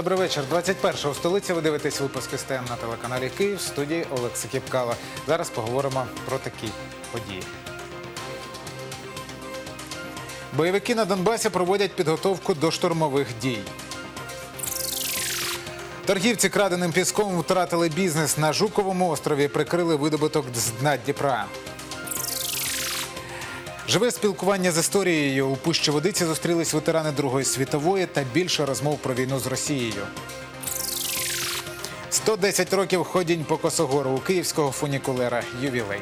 Добрий вечір. 21-го в столиці ви дивитесь випуск СТМ на телеканалі Київ. В студії Олекса Кіпкала. Зараз поговоримо про такі події. Бойовики на Донбасі проводять підготовку до штурмових дій. Торгівці краденим піском втратили бізнес на Жуковому острові. Прикрили видобуток з дна Дніпра. Живе спілкування з історією. У Пущі Водиці зустрілись ветерани Другої світової та більше розмов про війну з Росією. 110 років ходінь по Косогору у київського фунікулера. Ювілей.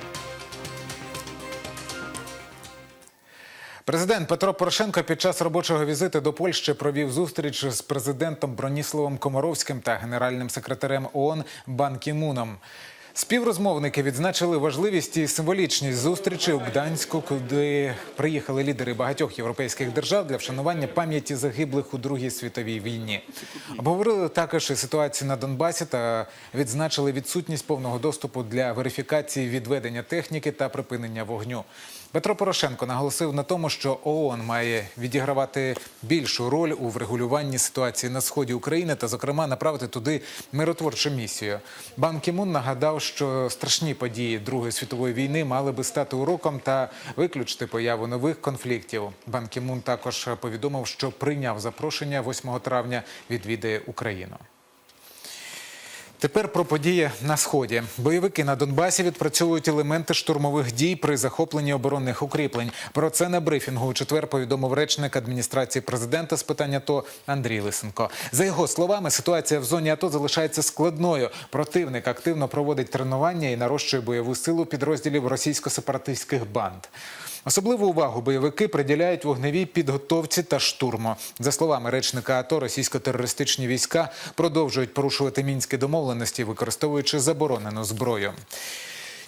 Президент Петро Порошенко під час робочого візиту до Польщі провів зустріч з президентом Броніславом Комаровським та генеральним секретарем ООН Бан Кі-муном. Співрозмовники відзначили важливість і символічність зустрічі у Гданську, куди приїхали лідери багатьох європейських держав для вшанування пам'яті загиблих у Другій світовій війні. Обговорили також і ситуацію на Донбасі та відзначили відсутність повного доступу для верифікації відведення техніки та припинення вогню. Петро Порошенко наголосив на тому, що ООН має відігравати більшу роль у врегулюванні ситуації на сході України та, зокрема, направити туди миротворчу місію. Бан Кімун нагадав, що страшні події Другої світової війни мали би стати уроком та виключити появу нових конфліктів. Бан Кімун також повідомив, що прийняв запрошення 8 травня відвідає Україну. Тепер про події на сході. Бойовики на Донбасі відпрацьовують елементи штурмових дій при захопленні оборонних укріплень. Про це на брифінгу у четвер повідомив речник адміністрації президента з питань АТО Андрій Лисенко. За його словами, ситуація в зоні АТО залишається складною. Противник активно проводить тренування і нарощує бойову силу підрозділів російсько-сепаратистських банд. Особливу увагу бойовики приділяють вогневій підготовці та штурму. За словами речника АТО, російсько-терористичні війська продовжують порушувати мінські домовленості, використовуючи заборонену зброю.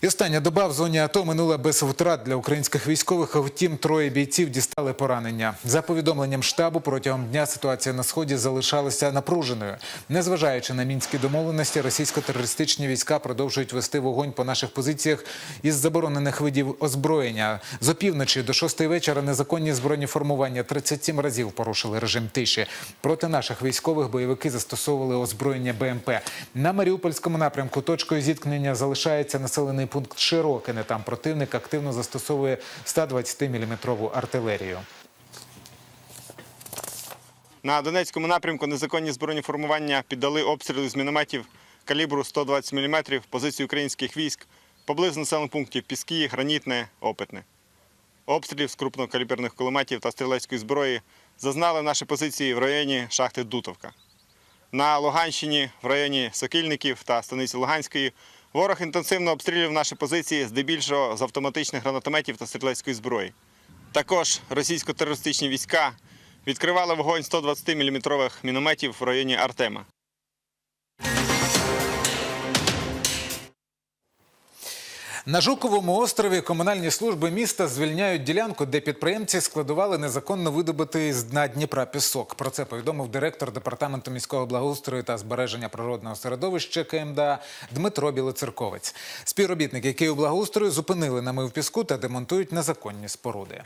І остання доба в зоні АТО минула без втрат для українських військових. Втім, троє бійців дістали поранення. За повідомленням штабу, протягом дня ситуація на сході залишалася напруженою. Незважаючи на мінські домовленості, російсько-терористичні війська продовжують вести вогонь по наших позиціях із заборонених видів озброєння. З опівночі до шостої вечора незаконні збройні формування 37 разів порушили режим тиші. Проти наших військових бойовики застосовували озброєння БМП. На Маріупольському напрямку точкою зіткнення залишається населений пункт Широкине. Там противник активно застосовує 120-мм артилерію. На Донецькому напрямку незаконні збройні формування піддали обстріли з мінометів калібру 120 мм позиції українських військ поблизу населених пунктів Піски, Гранітне, Опитне. Обстрілів з крупнокаліберних кулеметів та стрілецької зброї зазнали наші позиції в районі шахти Дутовка. На Луганщині, в районі Сокільників та станиці Луганської, ворог інтенсивно обстрілював наші позиції здебільшого з автоматичних гранатометів та стрілецької зброї. Також російсько-терористичні війська відкривали вогонь 120-мм мінометів в районі Артема. На Жуковому острові комунальні служби міста звільняють ділянку, де підприємці складували незаконно видобутий з дна Дніпра пісок. Про це повідомив директор департаменту міського благоустрою та збереження природного середовища КМДА Дмитро Білоцерковець. Співробітники Київблагоустрою зупинили намив піску та демонтують незаконні споруди.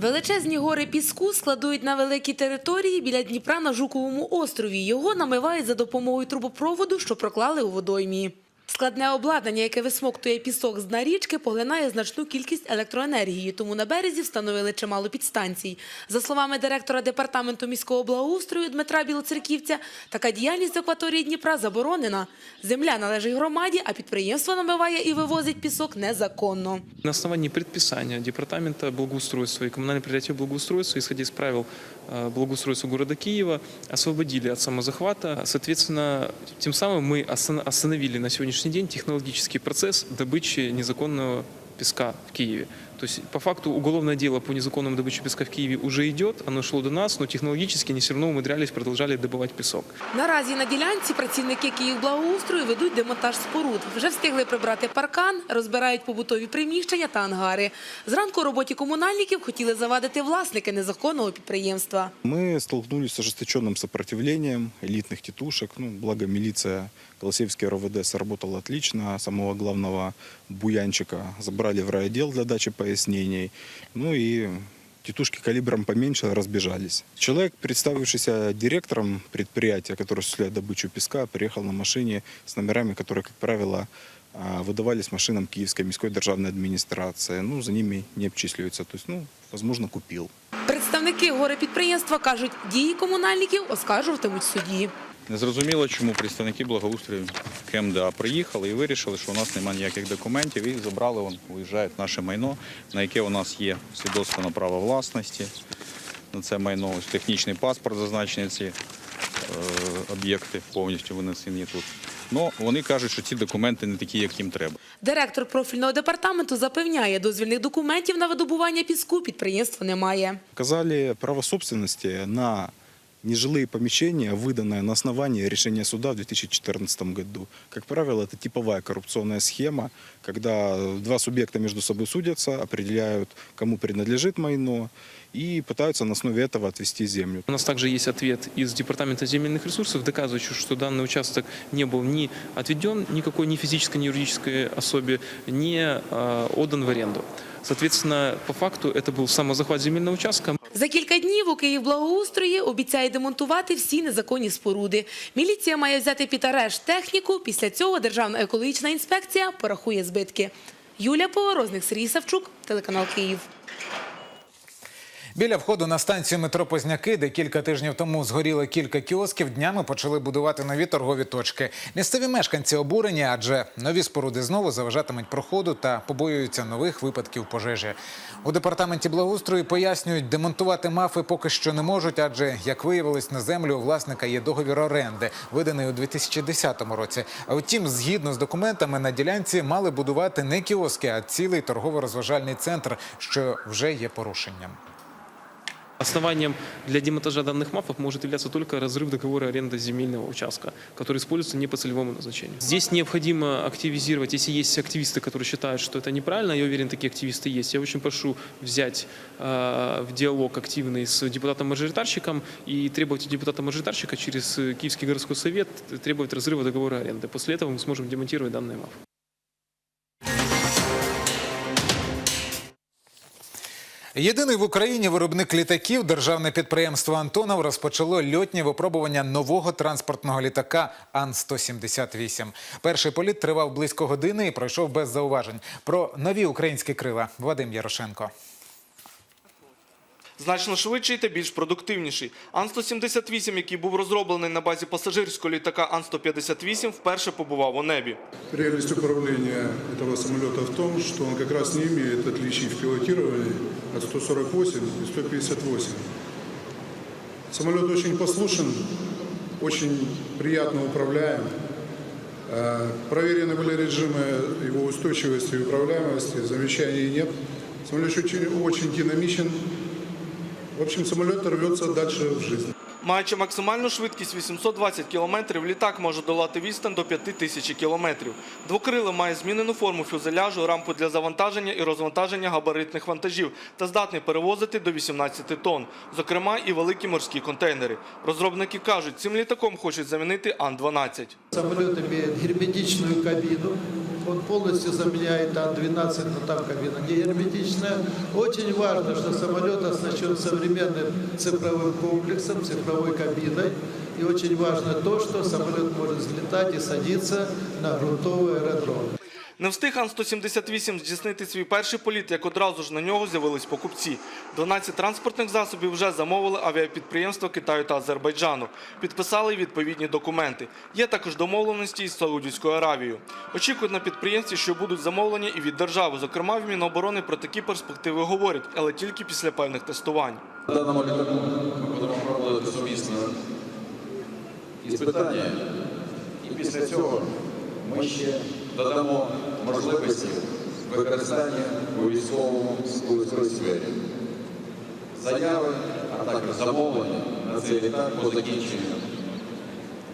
Величезні гори піску складують на великій території біля Дніпра на Жуковому острові. Його намивають за допомогою трубопроводу, що проклали у водоймі. Складне обладнання, яке висмоктує пісок з дна річки, поглинає значну кількість електроенергії, тому на березі встановили чимало підстанцій. За словами директора департаменту міського благоустрою Дмитра Білоцерківця, така діяльність акваторії Дніпра заборонена. Земля належить громаді, а підприємство намиває і вивозить пісок незаконно. На основании предписания Департамента благоустройства и коммунального предприятия благоустройства, исходя из правил э, благоустройства города Киева, освободили от самозахвата. Соответственно, тем самым мы осан- остановили на сегодняшний день технологический процесс добычи незаконного песка в Киеве. То есть, по факту, уголовное дело по незаконному добыче песка в Киеве уже идет, оно шло до нас, но технологически они все равно умудрялись, продолжали добывать песок. Наразі на ділянці працівники Київблагоустрою ведуть демонтаж споруд. Вже встигли прибрати паркан, розбирають побутові приміщення та ангари. Зранку роботі комунальників хотіли завадити власники незаконного підприємства. Мы столкнулись с ожесточенным сопротивлением элитных тетушек. Ну, благо милиция, Колосевский РОВД сработала отлично. Самого главного буянчика забрали в райотдел для дачи пояснений. Ну и тетушки калибром поменьше разбежались. Человек, представившийся директором предприятия, который осуществляет добычу песка, приехал на машине с номерами, которые, как правило, а, выдавались машинам Киевской міської державной администрации. Ну, за ними не обчисливаются. То есть, ну, возможно, купил. Представники горепідприємства кажуть, дії комунальників оскаржуватимуть в суді. Незрозуміло, чому представники благоустрою КМДА приїхали і вирішили, що у нас немає ніяких документів, і забрали, вон, виїжджають наше майно, на яке у нас є свідоцтво на право власності. На це майно ось технічний паспорт зазначені ці е, об'єкти повністю винесені тут. Ну, вони кажуть, що ці документи не такі, як їм треба. Директор профільного департаменту запевняє, дозвільних документів на видобування піску підприємство немає. Оказали право собственности на нежилые помещения, выданное на основании решения суда в 2014 году. Как правило, это типовая коррупционная схема, когда два субъекта между собой судятся, определяют, кому принадлежит майно, и пытаются на основе этого отвести землю. У нас также есть ответ из Департамента земельных ресурсов, доказывающий, что данный участок не был ни отведен никакой ни физической, ни юридической особе, не э, отдан в аренду. Соответственно, по факту это был самозахват земельного участка. За кілька днів у Київблагоустрої обіцяє демонтувати всі незаконні споруди. Міліція має взяти під арешт техніку. Після цього Державна екологічна інспекція порахує збитки. Юлія Поворозник, Сергій Савчук, телеканал Київ. Біля входу на станцію метро Позняки, де кілька тижнів тому згоріло кілька кіосків, днями почали будувати нові торгові точки. Місцеві мешканці обурені, адже нові споруди знову заважатимуть проходу та побоюються нових випадків пожежі. У департаменті благоустрою пояснюють, демонтувати мафи поки що не можуть, адже як виявилось, на землю у власника є договір оренди, виданий у 2010 році. А втім, згідно з документами на ділянці мали будувати не кіоски, а цілий торгово-розважальний центр, що вже є порушенням. Основанием для демонтажа данных мафов может являться только разрыв договора аренды земельного участка, который используется не по целевому назначению. Здесь необходимо активизировать, если есть активисты, которые считают, что это неправильно, я уверен, такие активисты есть. Я очень прошу взять э, в диалог активный с депутатом-мажоритарщиком и требовать у депутата-мажоритарщика через Киевский городской совет требовать разрыва договора аренды. После этого мы сможем демонтировать данные мафы. Єдиний в Україні виробник літаків, державне підприємство Антонов розпочало льотні випробування нового транспортного літака Ан-178. Перший політ тривав близько години і пройшов без зауважень. Про нові українські крила Вадим Ярошенко Значно швидший та більш продуктивніший. Ан-178, який був розроблений на базі пасажирського літака Ан-158, вперше побував у небі. Реальность управления этого самолета в том, что он как раз не имеет отличий в пилотировании от 148 и 158. Самолет очень послушен, очень приятно управляем. Э, Проверены были режимы его устойчивости и управляемости, замечаний нет. Самолет очень, очень динамичен. в общем, самолет рвется дальше в жизнь. Маючи максимальну швидкість 820 км, літак може долати відстань до 5000 км. Двокриле має змінену форму фюзеляжу, рамку для завантаження і розвантаження габаритних вантажів та здатний перевозити до 18 тонн, зокрема і великі морські контейнери. Розробники кажуть, цим літаком хочуть замінити Ан-12. Самолет имеет герметичную кабину Он полностью заменяет Ан-12, но там кабина не герметичная. Очень важно, что самолет оснащен современным цифровым комплексом, цифровой кабиной. И очень важно то, что самолет может взлетать и садиться на грунтовый аэродром. Не встиг Ан-178 здійснити свій перший політ, як одразу ж на нього з'явились покупці. 12 транспортних засобів вже замовили авіапідприємства Китаю та Азербайджану. Підписали відповідні документи. Є також домовленості із Саудівською Аравією. Очікують на підприємстві, що будуть замовлення і від держави. Зокрема, в Міноборони про такі перспективи говорять, але тільки після певних тестувань. На даному літаку ми будемо проводити сумісно іспитання, і після цього ми ще додамо можливості використання у військовому сфері. Заяви, а також замовлення на цей літак по закінченню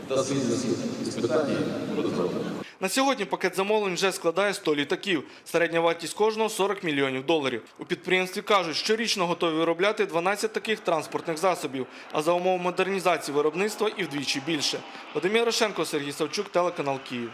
дослідницьких іспитань буде зроблено. На сьогодні пакет замовлень вже складає 100 літаків. Середня вартість кожного 40 мільйонів доларів. У підприємстві кажуть, щорічно готові виробляти 12 таких транспортних засобів, а за умов модернізації виробництва і вдвічі більше. Вадим Ярошенко, Сергій Савчук, телеканал Київ.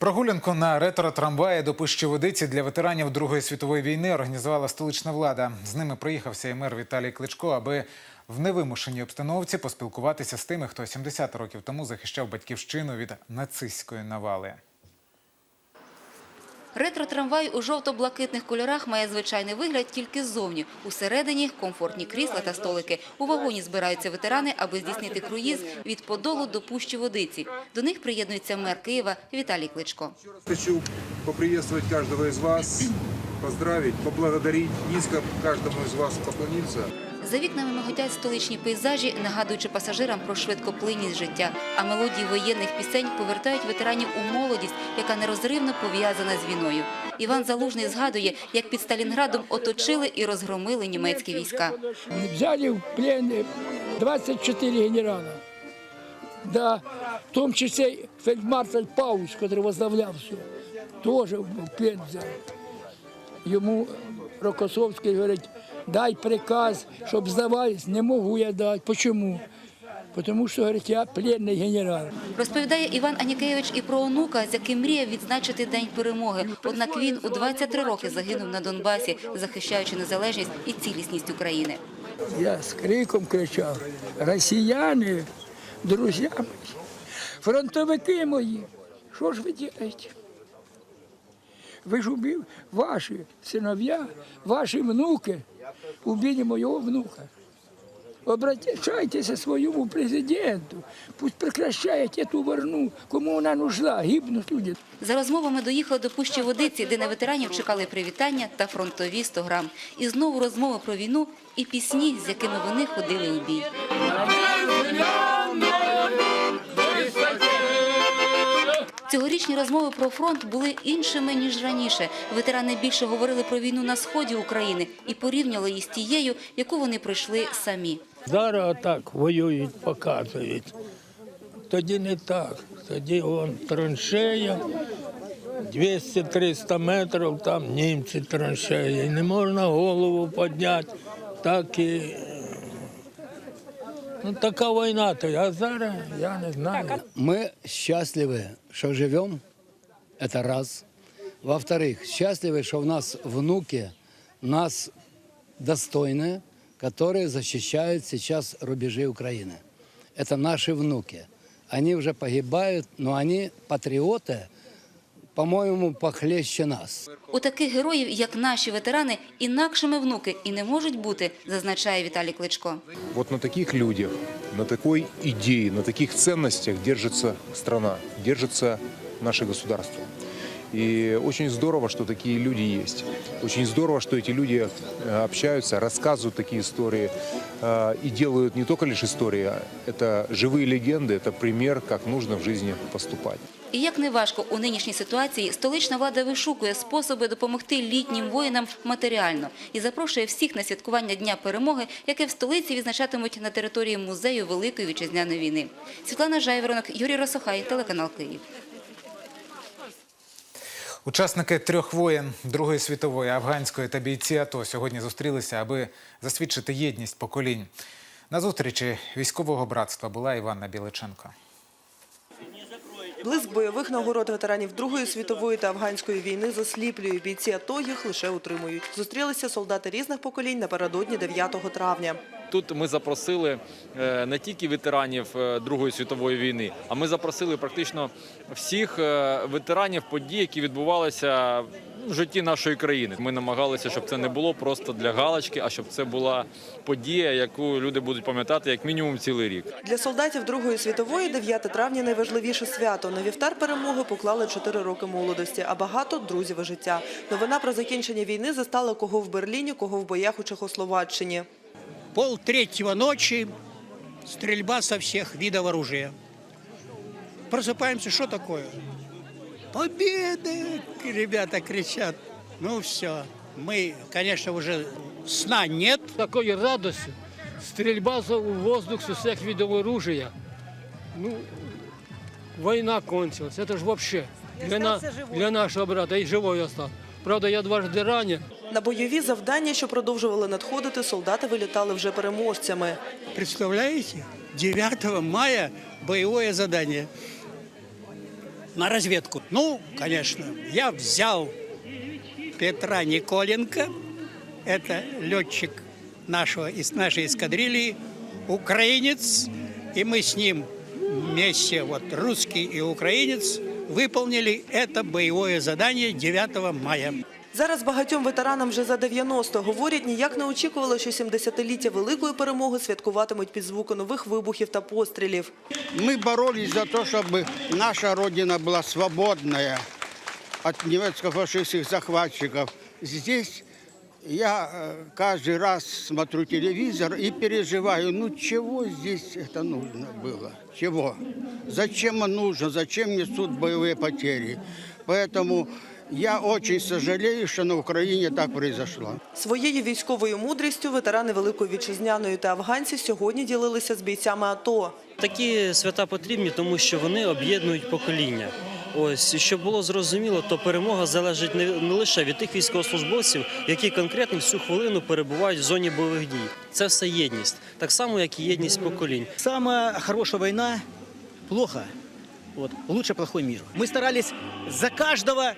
Прогулянку на ретро-трамваї до Пищеводиці для ветеранів Другої світової війни організувала столична влада. З ними приїхався і мер Віталій Кличко, аби в невимушеній обстановці поспілкуватися з тими, хто 70 років тому захищав батьківщину від нацистської навали. Ретро-трамвай у жовто-блакитних кольорах має звичайний вигляд тільки ззовні. Усередині – комфортні крісла та столики. У вагоні збираються ветерани, аби здійснити круїз від Подолу до Пущі Водиці. До них приєднується мер Києва Віталій Кличко. Хочу поприветствовать каждого из вас, поздравить, поблагодарить, низко каждому из вас поклониться. За вікнами миготять столичні пейзажі, нагадуючи пасажирам про швидкоплинність життя. А мелодії воєнних пісень повертають ветеранів у молодість, яка нерозривно пов'язана з війною. Іван Залужний згадує, як під Сталінградом оточили і розгромили німецькі війська. Взяли в плен 24 генерала. Да, в тому числі фельдмаршаль Пауч, який возглавляв все, теж в плен взяв. Йому Рокосовський говорить, дай приказ, щоб здавались. Не можу я дати. Чому? Тому що, говорить, я пленний генерал. Розповідає Іван Анікеєвич і про онука, з яким мріяв відзначити День перемоги. Однак він у 23 роки загинув на Донбасі, захищаючи незалежність і цілісність України. Я з криком кричав, росіяни, друзі мої, фронтовики мої, що ж ви робите? Ви ж убив ваші синов'я, ваші внуки, убили мого внука. Обращайтеся своєму президенту, пусть прекращає цю війну, кому вона нужна, гибнуть люди. За розмовами доїхали до Пущі Водиці, де на ветеранів чекали привітання та фронтові 100 грам. І знову розмови про війну і пісні, з якими вони ходили у бій. Цьогорічні розмови про фронт були іншими, ніж раніше. Ветерани більше говорили про війну на сході України і порівняли її з тією, яку вони пройшли самі. Зараз так воюють, показують. Тоді не так. Тоді вон траншея, 200-300 метрів, там німці траншеї. Не можна голову підняти. Так і... Ну, така війна, то а зараз я не знаю. Мы счастливы, что живем, это раз. Во-вторых, счастливы, что у нас внуки, нас достойные, которые защищают сейчас рубежи Украины. Это наши внуки. Они уже погибают, но они патриоты, по-моему, похлеще нас. У таких героїв, як наші ветерани, інакшими внуки і не можуть бути, зазначає Віталій Кличко. Вот на таких людях, на такой идее, на таких ценностях держится страна, держится наше государство. И очень здорово, что такие люди есть. Очень здорово, что эти люди э, общаются, рассказывают такие истории э, и делают не только лишь истории, а это живые легенды, это пример, как нужно в жизни поступать. І як не важко у нинішній ситуації, столична влада вишукує способи допомогти літнім воїнам матеріально і запрошує всіх на святкування Дня перемоги, яке в столиці відзначатимуть на території музею Великої вітчизняної війни. Світлана Жайворонок, Юрій Росохай, телеканал Київ. Учасники трьох воєн Другої світової, афганської та бійці АТО сьогодні зустрілися, аби засвідчити єдність поколінь. На зустрічі військового братства була Іванна Біличенко. Блиск бойових нагород ветеранів Другої світової та афганської війни засліплює. Бійці АТО їх лише утримують. Зустрілися солдати різних поколінь напередодні 9 травня. Тут ми запросили е, не тільки ветеранів е, Другої світової війни, а ми запросили практично всіх е, ветеранів подій, які відбувалися в житті нашої країни. Ми намагалися, щоб це не було просто для галочки, а щоб це була подія, яку люди будуть пам'ятати як мінімум цілий рік. Для солдатів Другої світової 9 травня – найважливіше свято. На вівтар перемоги поклали 4 роки молодості, а багато – друзів і життя. Новина про закінчення війни застала кого в Берліні, кого в боях у Чехословаччині. Пол третьего ночи, стрельба со всех видов оружия. Просыпаемся, что такое? Победы! Ребята кричат. Ну все, мы, конечно, уже сна нет. Такої радості, стрільба в воздух з усіх видів оружия. Ну, війна кончилась, це ж взагалі для, на, для нашого брата і живий остав. Правда, я дважди ранен. На бойові завдання, що продовжували надходити, солдати вилітали вже переможцями. Представляете? 9 мая боевое задание. На разведку. Ну, конечно, я взял Петра Николенко, это летчик нашего, из нашей эскадрильи, украинец, и мы с ним вместе, вот русский и украинец, выполнили это боевое задание 9 мая. Зараз багатьом ветеранам вже за 90. Говорять, ніяк не очікували, що 70-ліття Великої перемоги святкуватимуть під звуки нових вибухів та пострілів. Мы боролись за то, чтобы наша Родина была свободная от немецко-фашистских захватчиков. Здесь я э, каждый раз смотрю телевизор и переживаю, ну чего здесь это нужно было? Чего? Зачем оно нужно? Зачем несут боевые потери? Поэтому я очень сожалею, что на Украине так произошло. Своєю військовою мудрістю ветерани Великої Вітчизняної та афганці сьогодні ділилися з бійцями АТО. Такі свята потрібні, тому що вони об'єднують покоління. Ось щоб було зрозуміло, то перемога залежить не, не лише від тих військовослужбовців, які конкретно в цю хвилину перебувають в зоні бойових дій. Це все єдність, так само як і єдність поколінь. Самая хорошая война плохо. Вот, лучше плохой мир. Мы старались за каждого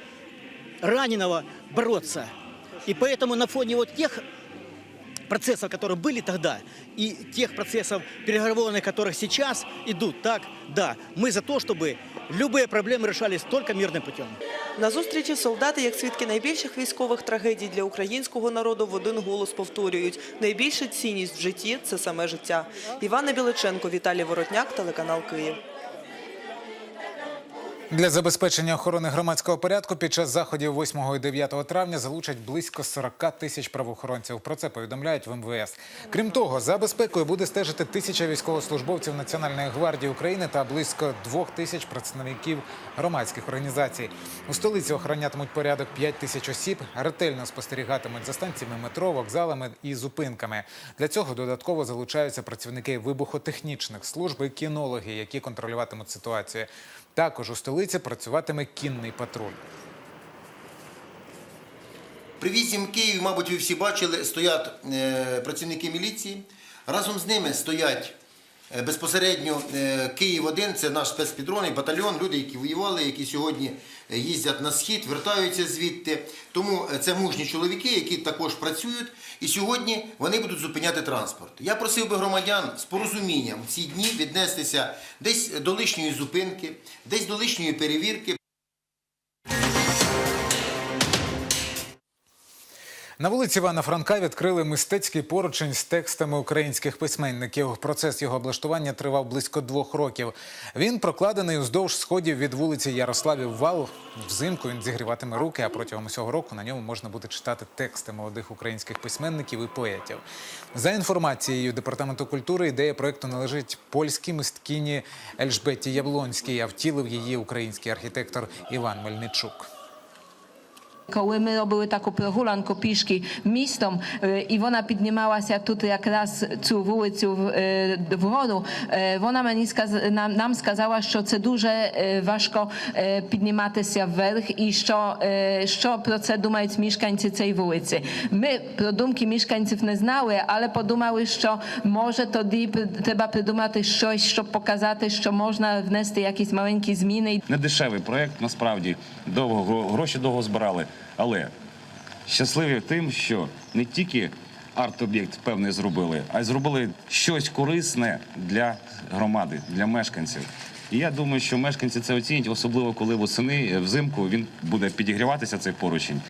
раненого бороться. И поэтому на фоне вот тех процессов, которые были тогда, и тех процессов переговорных, которых сейчас идут, так, да, мы за то, чтобы любые проблемы решались только мирным путем. На зустрічі солдати, як свідки найбільших військових трагедій для українського народу, в один голос повторюють – найбільша цінність в житті – це саме життя. Івана Біличенко, Віталій Воротняк, телеканал Київ. Для забезпечення охорони громадського порядку під час заходів 8 і 9 травня залучать близько 40 тисяч правоохоронців. Про це повідомляють в МВС. Крім того, за безпекою буде стежити тисяча військовослужбовців Національної гвардії України та близько двох тисяч представників громадських організацій. У столиці охоронятимуть порядок 5 тисяч осіб, ретельно спостерігатимуть за станціями метро, вокзалами і зупинками. Для цього додатково залучаються працівники вибухотехнічних служб і кінологи, які контролюватимуть ситуацію. Також у столиці працюватиме кінний патруль. При вісім Києві, мабуть, ви всі бачили, стоять е, працівники міліції. Разом з ними стоять е, безпосередньо е, Київ-1, це наш спецпідронний батальйон, люди, які воювали, які сьогодні їздять на схід, вертаються звідти. Тому е, це мужні чоловіки, які також працюють. І сьогодні вони будуть зупиняти транспорт. Я просив би громадян з порозумінням в ці дні віднестися десь до лишньої зупинки, десь до лишньої перевірки. На вулиці Івана Франка відкрили мистецький поручень з текстами українських письменників. Процес його облаштування тривав близько двох років. Він прокладений уздовж сходів від вулиці Ярославів Вал. Взимку він зігріватиме руки, а протягом усього року на ньому можна буде читати тексти молодих українських письменників і поетів. За інформацією департаменту культури, ідея проекту належить польській мисткині Ельжбеті Яблонській, а втілив її український архітектор Іван Мельничук. Коли ми робили таку прогулянку пішки містом, і вона піднімалася тут якраз цю вулицю вгору, вона мені сказ- нам, сказала, що це дуже важко підніматися вверх і що, що про це думають мешканці цієї вулиці. Ми про думки мешканців не знали, але подумали, що може тоді треба придумати щось, щоб показати, що можна внести якісь маленькі зміни. Не дешевий проект, насправді довго гро- гроші довго збирали. Але щасливі тим, що не тільки арт-об'єкт певний зробили, а й зробили щось корисне для громади, для мешканців. І я думаю, що мешканці це оцінять, особливо коли восени взимку він буде підігріватися цей поручень.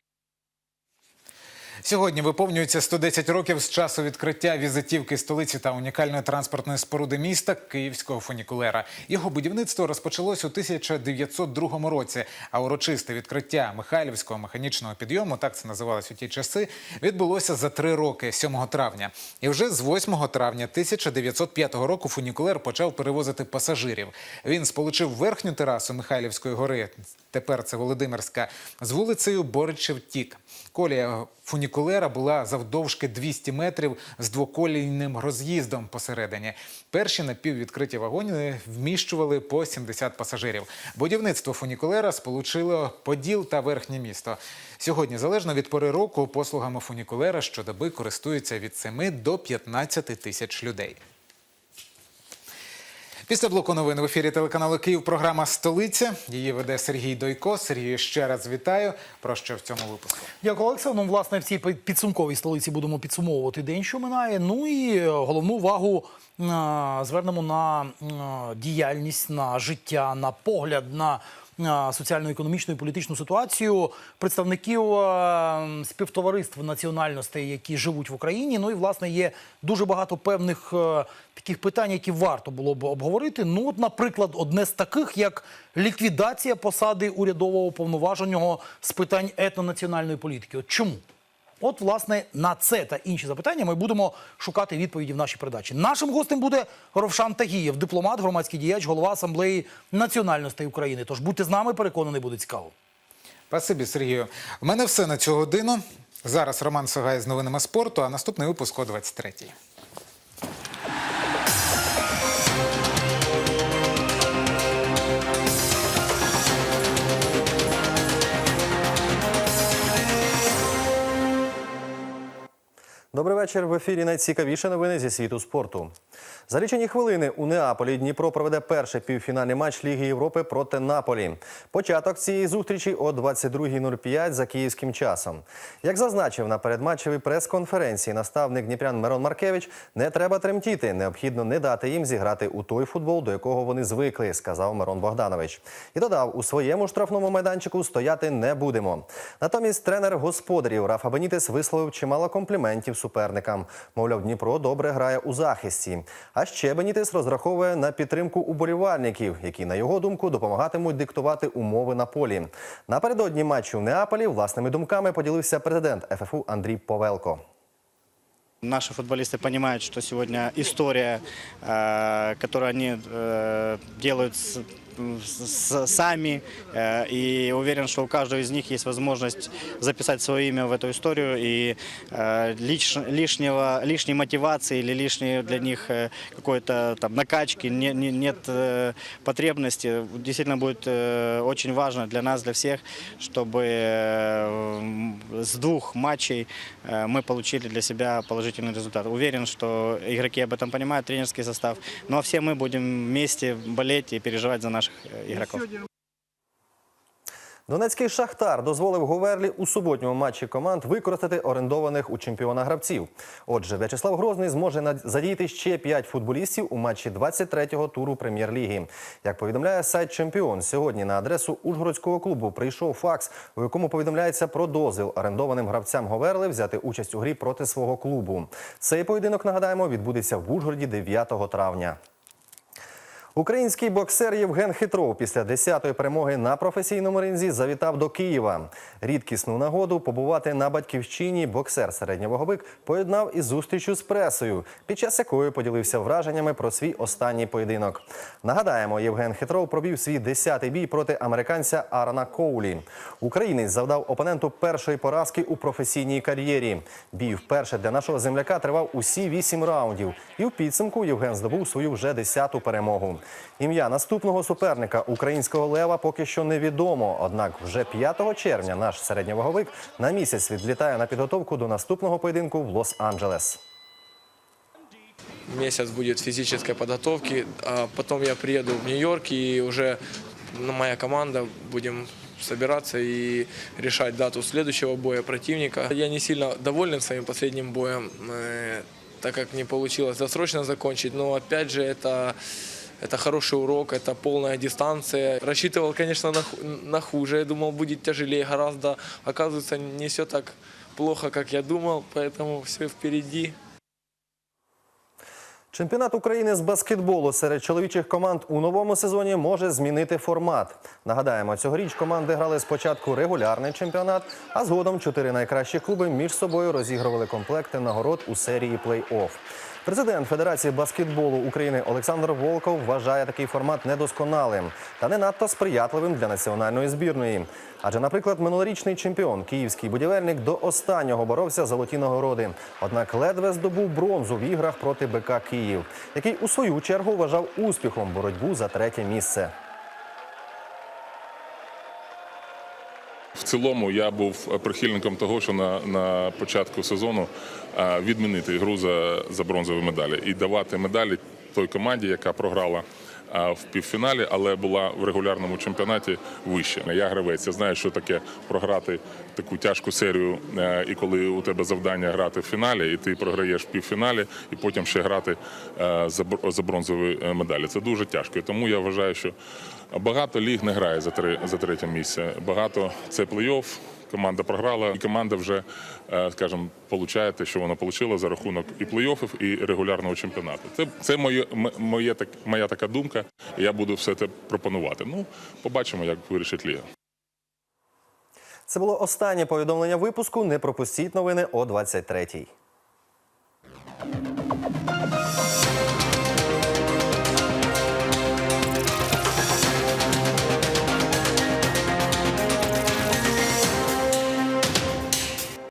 Сьогодні виповнюється 110 років з часу відкриття візитівки столиці та унікальної транспортної споруди міста Київського фунікулера. Його будівництво розпочалось у 1902 році. А урочисте відкриття Михайлівського механічного підйому, так це називалось у ті часи, відбулося за три роки, 7 травня. І вже з 8 травня 1905 року фунікулер почав перевозити пасажирів. Він сполучив верхню терасу Михайлівської гори. Тепер це Володимирська з вулицею Боричев Тік. Колія фунікулера була завдовжки 200 метрів з двоколійним роз'їздом посередині. Перші напіввідкриті вагони вміщували по 70 пасажирів. Будівництво фунікулера сполучило Поділ та верхнє місто. Сьогодні, залежно від пори року, послугами фунікулера щодоби користуються від 7 до 15 тисяч людей. Після блоку новин в ефірі телеканалу Київ програма Столиця. Її веде Сергій Дойко. Сергію ще раз вітаю. Про що в цьому випуску? Дякую, Олександр. Ну, власне, в цій підсумковій столиці будемо підсумовувати день, що минає. Ну і е, головну увагу е, звернемо на е, діяльність, на життя, на погляд на соціально-економічну і політичну ситуацію представників співтовариств національностей, які живуть в Україні. Ну і власне є дуже багато певних е, таких питань, які варто було б обговорити. Ну, от, наприклад, одне з таких, як ліквідація посади урядового повноваженого з питань етнонаціональної політики. От чому? От, власне, на це та інші запитання ми будемо шукати відповіді в нашій передачі. Нашим гостем буде Ровшан Тагієв, дипломат, громадський діяч, голова асамблеї національностей України. Тож будьте з нами, переконаний, буде цікаво. Спасибі, Сергію. У мене все на цю годину. Зараз Роман Сагай з новинами спорту, а наступний випуск о 23-й. Добрий вечір. В ефірі найцікавіші новини зі світу спорту. За лічені хвилини у Неаполі Дніпро проведе перший півфінальний матч Ліги Європи проти Наполі. Початок цієї зустрічі о 22.05 за київським часом. Як зазначив на передматчевій прес-конференції наставник Дніпрян Мирон Маркевич, не треба тремтіти. Необхідно не дати їм зіграти у той футбол, до якого вони звикли, сказав Мирон Богданович. І додав, у своєму штрафному майданчику стояти не будемо. Натомість тренер господарів Рафа Бенітес висловив чимало компліментів суперникам. Мовляв, Дніпро добре грає у захисті. А ще Бенітес розраховує на підтримку уболівальників, які, на його думку, допомагатимуть диктувати умови на полі. Напередодні матчу в Неаполі власними думками поділився президент ФФУ Андрій Повелко. Наши футболисты понимают, что сегодня история, э, которую они э, делают с- с- сами, э, и уверен, что у каждого из них есть возможность записать свое имя в эту историю, и э, лиш- лишнего, лишней мотивации или лишней для них э, какой-то там накачки не- не- нет потребности. Действительно будет очень важно для нас, для всех, чтобы с двух матчей мы получили для себя положительный результат. Уверен, что игроки об этом понимают, тренерский состав. Ну а все мы будем вместе болеть и переживать за наших э, игроков. Донецький шахтар дозволив Говерлі у суботньому матчі команд використати орендованих у чемпіона гравців. Отже, В'ячеслав Грозний зможе задіяти ще 5 футболістів у матчі 23-го туру прем'єр-ліги. Як повідомляє сайт Чемпіон, сьогодні на адресу Ужгородського клубу прийшов факс, у якому повідомляється про дозвіл орендованим гравцям Говерли взяти участь у грі проти свого клубу. Цей поєдинок нагадаємо відбудеться в Ужгороді 9 травня. Український боксер Євген Хитров після 10-ї перемоги на професійному ринзі завітав до Києва. Рідкісну нагоду побувати на батьківщині боксер середньоваговик поєднав із зустрічю з пресою, під час якої поділився враженнями про свій останній поєдинок. Нагадаємо, Євген Хитров провів свій 10-й бій проти американця Арна Коулі. Українець завдав опоненту першої поразки у професійній кар'єрі. Бій вперше для нашого земляка тривав усі 8 раундів. І в підсумку Євген здобув свою вже 10-ту перемогу. Ім'я наступного суперника українського лева поки що невідомо. Однак вже 5 червня наш середньоваговик на місяць відлітає на підготовку до наступного поєдинку в Лос-Анджелес. месяц будет физической подготовки, а потом я приеду в Нью-Йорк уже ну, моя команда будем собираться и решать дату следующего боя противника. Я не сильно доволен своим последним боем, э, так как не получилось досрочно закончить, но опять же это это хороший урок, это полная дистанция. Рассчитывал, конечно, на, ху- на хуже. Я думал, будет тяжелее гораздо. Оказывается, не все так плохо, как я думал, поэтому все впереди. Чемпіонат України з баскетболу серед чоловічих команд у новому сезоні може змінити формат. Нагадаємо, цьогоріч команди грали спочатку регулярний чемпіонат, а згодом чотири найкращі клуби між собою розігрували комплекти нагород у серії плей-офф. Президент Федерації баскетболу України Олександр Волков вважає такий формат недосконалим та не надто сприятливим для національної збірної. Адже, наприклад, минулорічний чемпіон київський будівельник до останнього боровся за золоті нагороди. Однак ледве здобув бронзу в іграх проти БК Київ, який у свою чергу вважав успіхом боротьбу за третє місце. В цілому я був прихильником того, що на, на початку сезону відмінити гру за, за бронзові медалі і давати медалі той команді, яка програла в півфіналі, але була в регулярному чемпіонаті вище. Я гравець. Я знаю, що таке програти таку тяжку серію, е, і коли у тебе завдання грати в фіналі, і ти програєш в півфіналі, і потім ще грати е, за бр- за бронзові е, медалі. Це дуже тяжко. І тому я вважаю, що багато ліг не грає за третє місце. Багато це плей-офф. Команда програла, і команда вже, е, скажімо, получає те, що вона отримала за рахунок і плей-оффів, і регулярного чемпіонату. Це, це моє, моє, так, моя така думка, я буду все це пропонувати. Ну, побачимо, як вирішить Ліга. Це було останнє повідомлення випуску. Не пропустіть новини о 23-й.